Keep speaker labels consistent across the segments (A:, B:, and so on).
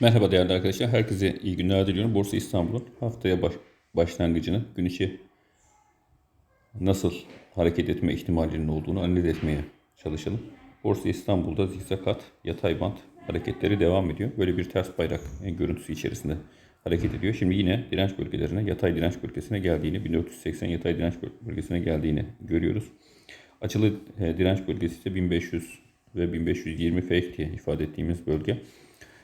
A: Merhaba değerli arkadaşlar. Herkese iyi günler diliyorum. Borsa İstanbul'un haftaya baş, başlangıcını, gün içi nasıl hareket etme ihtimallerinin olduğunu analiz etmeye çalışalım. Borsa İstanbul'da zikzak hat, yatay bant hareketleri devam ediyor. Böyle bir ters bayrak görüntüsü içerisinde hareket ediyor. Şimdi yine direnç bölgelerine, yatay direnç bölgesine geldiğini, 1480 yatay direnç bölgesine geldiğini görüyoruz. Açılı e, direnç bölgesi ise 1500 ve 1520 fake diye ifade ettiğimiz bölge.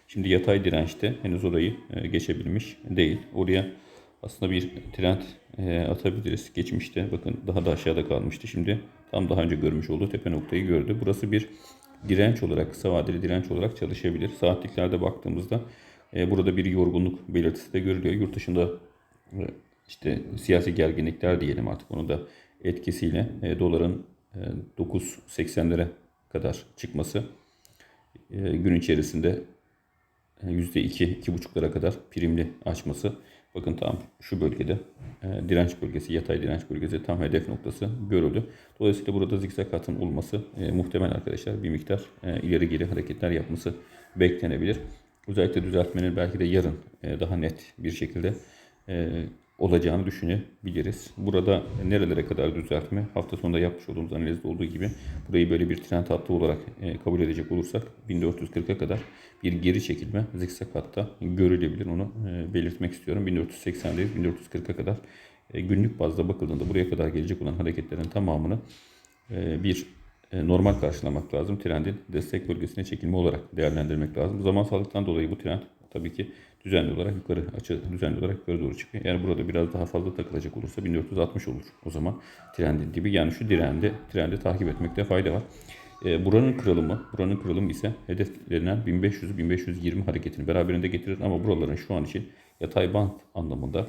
A: Şimdi yatay dirençte henüz orayı e, geçebilmiş değil. Oraya aslında bir trend e, atabiliriz. Geçmişte bakın daha da aşağıda kalmıştı. Şimdi tam daha önce görmüş olduğu tepe noktayı gördü. Burası bir direnç olarak, kısa vadeli direnç olarak çalışabilir. Saatliklerde baktığımızda e, burada bir yorgunluk belirtisi de görülüyor. Yurt dışında işte siyasi gerginlikler diyelim artık onu da etkisiyle doların e, 9.80'lere kadar çıkması gün içerisinde %2, 2,5'lara kadar primli açması. Bakın tam şu bölgede e, direnç bölgesi, yatay direnç bölgesi tam hedef noktası görüldü. Dolayısıyla burada zikzak hatın olması e, muhtemel arkadaşlar bir miktar e, ileri geri hareketler yapması beklenebilir. Özellikle düzeltmenin belki de yarın e, daha net bir şekilde e, olacağını düşünebiliriz. Burada nerelere kadar düzeltme hafta sonunda yapmış olduğumuz analizde olduğu gibi burayı böyle bir trend hattı olarak e, kabul edecek olursak 1440'a kadar bir geri çekilme zikzak hatta görülebilir. Onu e, belirtmek istiyorum. 1480'deyiz. 1440'a kadar e, günlük bazda bakıldığında buraya kadar gelecek olan hareketlerin tamamını bir normal karşılamak lazım. Trendin destek bölgesine çekilme olarak değerlendirmek lazım. Zamansallıktan dolayı bu trend tabii ki düzenli olarak yukarı açı düzenli olarak yukarı doğru çıkıyor. Yani burada biraz daha fazla takılacak olursa 1460 olur o zaman trendin dibi. Yani şu direndi, trendi takip etmekte fayda var. E, buranın kırılımı, buranın kırılımı ise hedeflenen 1500-1520 hareketini beraberinde getirir ama buraların şu an için yatay band anlamında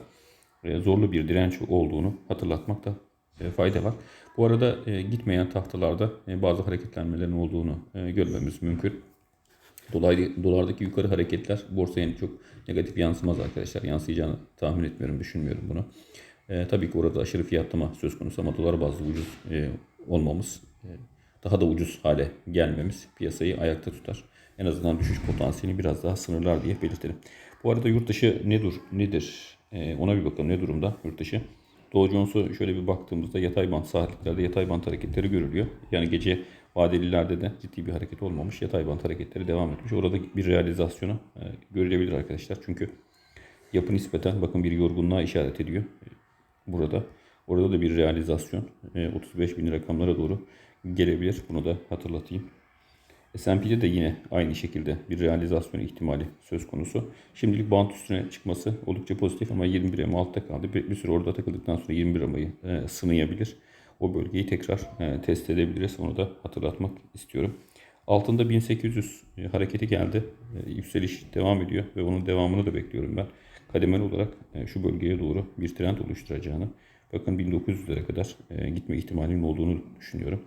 A: e, zorlu bir direnç olduğunu hatırlatmakta e, fayda var. Bu arada e, gitmeyen tahtalarda e, bazı hareketlenmelerin olduğunu e, görmemiz mümkün. Dolar, dolardaki yukarı hareketler borsaya çok negatif yansımaz arkadaşlar. Yansıyacağını tahmin etmiyorum, düşünmüyorum bunu. E, tabii ki orada aşırı fiyatlama söz konusu ama dolar bazlı ucuz e, olmamız, e, daha da ucuz hale gelmemiz piyasayı ayakta tutar. En azından düşüş potansiyelini biraz daha sınırlar diye belirtelim. Bu arada yurt dışı nedir? nedir? E, ona bir bakalım ne durumda yurt dışı. Dow Jones'u şöyle bir baktığımızda yatay bant saatliklerde yatay bant hareketleri görülüyor. Yani gece vadelilerde de ciddi bir hareket olmamış. Yatay bant hareketleri devam etmiş. Orada bir realizasyonu e, görülebilir arkadaşlar. Çünkü yapı nispeten bakın bir yorgunluğa işaret ediyor. Burada. Orada da bir realizasyon e, 35 bin rakamlara doğru gelebilir. Bunu da hatırlatayım. S&P'de de yine aynı şekilde bir realizasyon ihtimali söz konusu. Şimdilik bant üstüne çıkması oldukça pozitif ama 21 EMA altta kaldı. Bir, bir süre orada takıldıktan sonra 21 EMA'yı e, sınayabilir. O bölgeyi tekrar e, test edebiliriz. Onu da hatırlatmak istiyorum. Altında 1800 e, hareketi geldi. E, yükseliş devam ediyor ve onun devamını da bekliyorum ben. Kademeli olarak e, şu bölgeye doğru bir trend oluşturacağını, bakın 1900'lere kadar e, gitme ihtimalinin olduğunu düşünüyorum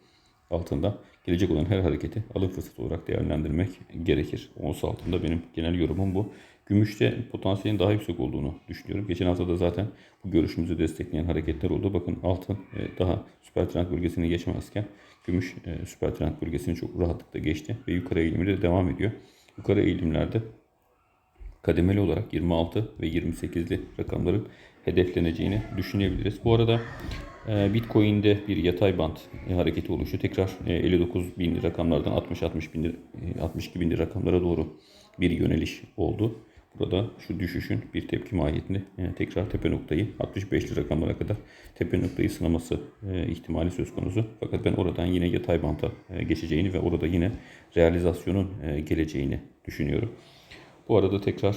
A: altında gelecek olan her hareketi alım fırsatı olarak değerlendirmek gerekir. Ons altında benim genel yorumum bu. Gümüşte potansiyelin daha yüksek olduğunu düşünüyorum. Geçen hafta da zaten bu görüşümüzü destekleyen hareketler oldu. Bakın altın e, daha süper trend bölgesini geçmezken gümüş e, süper trend bölgesini çok rahatlıkla geçti ve yukarı eğilimi de devam ediyor. Yukarı eğilimlerde kademeli olarak 26 ve 28'li rakamların hedefleneceğini düşünebiliriz. Bu arada e, Bitcoin'de bir yatay band hareketi oluştu. Tekrar 59 bin rakamlardan 60-60 bin 62 bin rakamlara doğru bir yöneliş oldu. Burada şu düşüşün bir tepki mahiyetinde e, tekrar tepe noktayı 65'li rakamlara kadar tepe noktayı sınaması ihtimali söz konusu. Fakat ben oradan yine yatay banta geçeceğini ve orada yine realizasyonun geleceğini düşünüyorum. Bu arada tekrar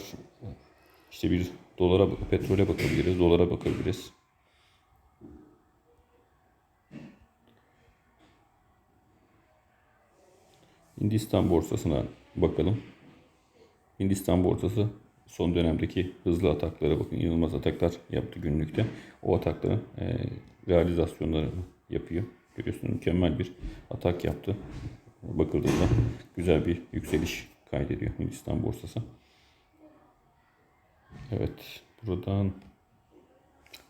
A: işte bir dolara, petrole bakabiliriz, dolara bakabiliriz. Hindistan borsasına bakalım. Hindistan borsası son dönemdeki hızlı ataklara bakın inanılmaz ataklar yaptı günlükte. O atakların e, realizasyonlarını yapıyor. Görüyorsunuz mükemmel bir atak yaptı. Bakıldığında güzel bir yükseliş kaydediyor Hindistan borsası. Evet buradan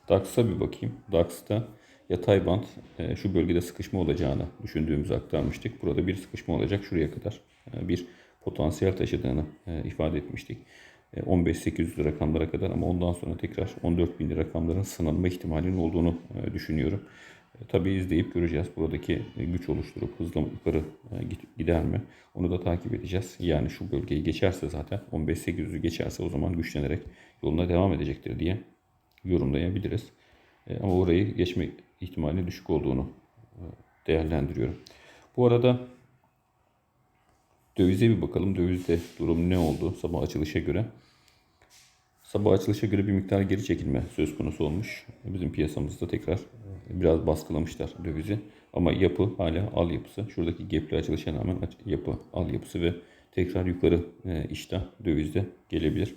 A: DAX'a bir bakayım. DAX'ta yatay bant e, şu bölgede sıkışma olacağını düşündüğümüzü aktarmıştık. Burada bir sıkışma olacak şuraya kadar. E, bir potansiyel taşıdığını e, ifade etmiştik. E, 15-800 rakamlara kadar ama ondan sonra tekrar 14.000 rakamların sınanma ihtimalinin olduğunu e, düşünüyorum. E, Tabii izleyip göreceğiz buradaki e, güç oluşturup hızla yukarı e, gider mi? Onu da takip edeceğiz. Yani şu bölgeyi geçerse zaten 15-800'ü geçerse o zaman güçlenerek yoluna devam edecektir diye yorumlayabiliriz. E, Ama orayı geçme ihtimali düşük olduğunu e, değerlendiriyorum. Bu arada dövize bir bakalım. Dövizde durum ne oldu sabah açılışa göre? Sabah açılışa göre bir miktar geri çekilme söz konusu olmuş. Bizim piyasamızda tekrar biraz baskılamışlar dövizi. Ama yapı hala al yapısı. Şuradaki gapli açılışa rağmen yapı al yapısı ve tekrar yukarı e, iştah dövizde gelebilir.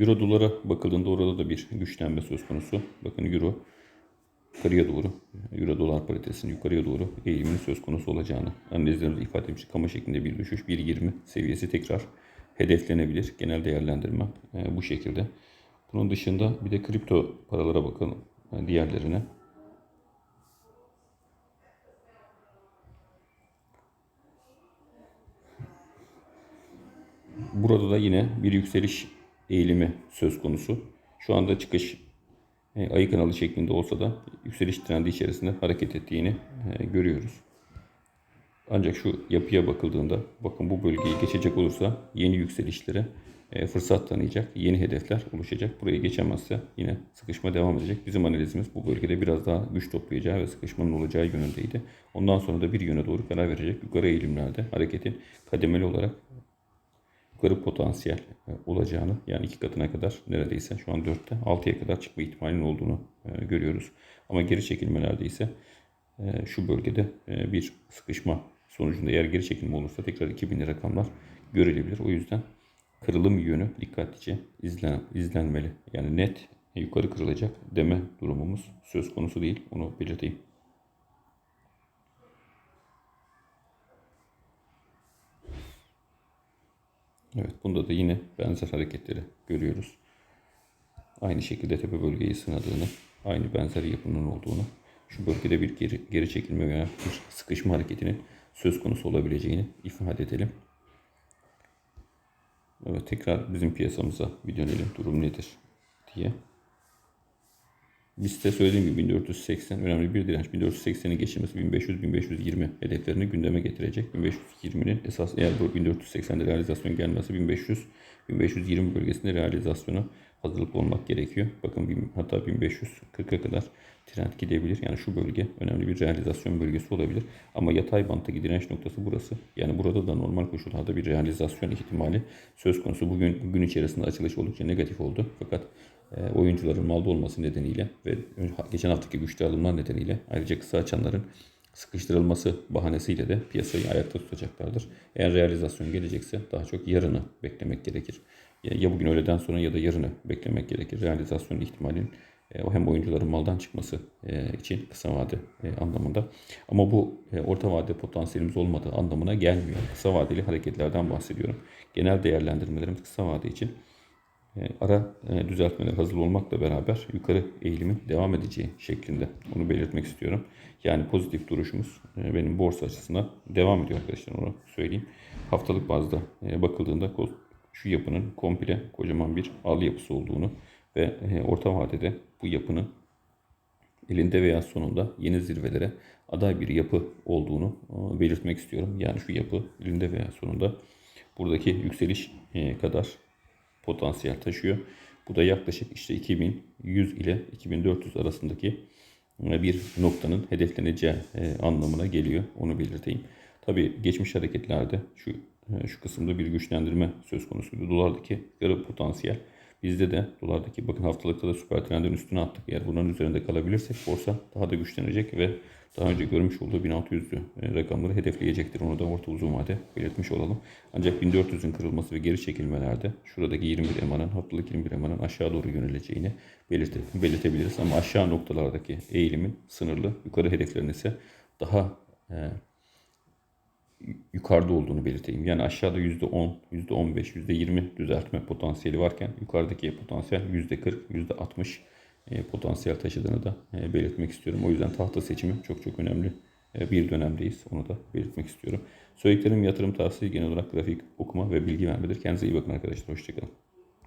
A: Euro dolara bakıldığında orada da bir güçlenme söz konusu. Bakın euro yukarıya doğru, euro dolar paritesinin yukarıya doğru eğiliminin söz konusu olacağını analizlerimizde ifade etmiştik. Kama şeklinde bir düşüş 1.20 seviyesi tekrar hedeflenebilir. Genel değerlendirme e, bu şekilde. Bunun dışında bir de kripto paralara bakalım. e, diğerlerine. Burada da yine bir yükseliş eğilimi söz konusu. Şu anda çıkış e, ayı kanalı şeklinde olsa da yükseliş trendi içerisinde hareket ettiğini görüyoruz. Ancak şu yapıya bakıldığında bakın bu bölgeyi geçecek olursa yeni yükselişlere e, fırsat tanıyacak, yeni hedefler oluşacak. Burayı geçemezse yine sıkışma devam edecek. Bizim analizimiz bu bölgede biraz daha güç toplayacağı ve sıkışmanın olacağı yönündeydi. Ondan sonra da bir yöne doğru karar verecek. Yukarı eğilimlerde hareketin kademeli olarak yukarı potansiyel e, olacağını yani iki katına kadar neredeyse şu an 4'te 6'ya kadar çıkma ihtimalinin olduğunu e, görüyoruz. Ama geri çekilmelerde ise şu bölgede bir sıkışma sonucunda eğer geri çekilme olursa tekrar 2000 rakamlar görülebilir. O yüzden kırılım yönü dikkatlice izlen, izlenmeli. Yani net yukarı kırılacak deme durumumuz söz konusu değil. Onu belirteyim. Evet, bunda da yine benzer hareketleri görüyoruz. Aynı şekilde tepe bölgeyi sınadığını, aynı benzer yapının olduğunu, şu bölgede bir geri, geri çekilme veya bir sıkışma hareketinin söz konusu olabileceğini ifade edelim. Evet, tekrar bizim piyasamıza bir dönelim. Durum nedir diye. De söylediğim gibi 1480 önemli bir direnç. 1480'i geçirmesi 1500-1520 hedeflerini gündeme getirecek. 1520'nin esas eğer bu 1480'de realizasyon gelmezse 1500 1520 bölgesinde realizasyonu hazırlıklı olmak gerekiyor. Bakın hatta 1540'a kadar trend gidebilir. Yani şu bölge önemli bir realizasyon bölgesi olabilir. Ama yatay banttaki direnç noktası burası. Yani burada da normal koşullarda bir realizasyon ihtimali söz konusu. Bugün gün içerisinde açılış oldukça negatif oldu. Fakat oyuncuların malda olması nedeniyle ve geçen haftaki güçlü alımlar nedeniyle ayrıca kısa açanların sıkıştırılması bahanesiyle de piyasayı ayakta tutacaklardır. Eğer realizasyon gelecekse daha çok yarını beklemek gerekir. Ya bugün öğleden sonra ya da yarını beklemek gerekir. Realizasyon ihtimalinin e, o hem oyuncuların maldan çıkması e, için kısa vade e, anlamında. Ama bu e, orta vade potansiyelimiz olmadığı anlamına gelmiyor. Kısa vadeli hareketlerden bahsediyorum. Genel değerlendirmelerimiz kısa vade için e, ara e, düzeltmeler hazır olmakla beraber yukarı eğilimin devam edeceği şeklinde onu belirtmek istiyorum. Yani pozitif duruşumuz e, benim borsa açısından devam ediyor arkadaşlar onu söyleyeyim. Haftalık bazda e, bakıldığında şu yapının komple kocaman bir al yapısı olduğunu ve e, orta vadede bu yapının elinde veya sonunda yeni zirvelere aday bir yapı olduğunu e, belirtmek istiyorum. Yani şu yapı elinde veya sonunda buradaki yükseliş e, kadar potansiyel taşıyor. Bu da yaklaşık işte 2100 ile 2400 arasındaki e, bir noktanın hedefleneceği e, anlamına geliyor. Onu belirteyim. Tabii geçmiş hareketlerde şu e, şu kısımda bir güçlendirme söz konusuydu. Dolardaki yarı potansiyel Bizde de dolardaki bakın haftalıkta da süper trendin üstüne attık. Eğer bunların üzerinde kalabilirsek borsa daha da güçlenecek ve daha önce görmüş olduğu 1600'lü e, rakamları hedefleyecektir. Onu da orta uzun vade belirtmiş olalım. Ancak 1400'ün kırılması ve geri çekilmelerde şuradaki 21 emanın haftalık 21 emanın aşağı doğru yöneleceğini belirte, belirtebiliriz. Ama aşağı noktalardaki eğilimin sınırlı, yukarı hedeflerin ise daha e, yukarıda olduğunu belirteyim. Yani aşağıda %10, %15, %20 düzeltme potansiyeli varken yukarıdaki potansiyel %40, %60 e, potansiyel taşıdığını da e, belirtmek istiyorum. O yüzden tahta seçimi çok çok önemli e, bir dönemdeyiz. Onu da belirtmek istiyorum. Söylediklerim yatırım tavsiye genel olarak grafik okuma ve bilgi vermedir. Kendinize iyi bakın arkadaşlar. Hoşçakalın.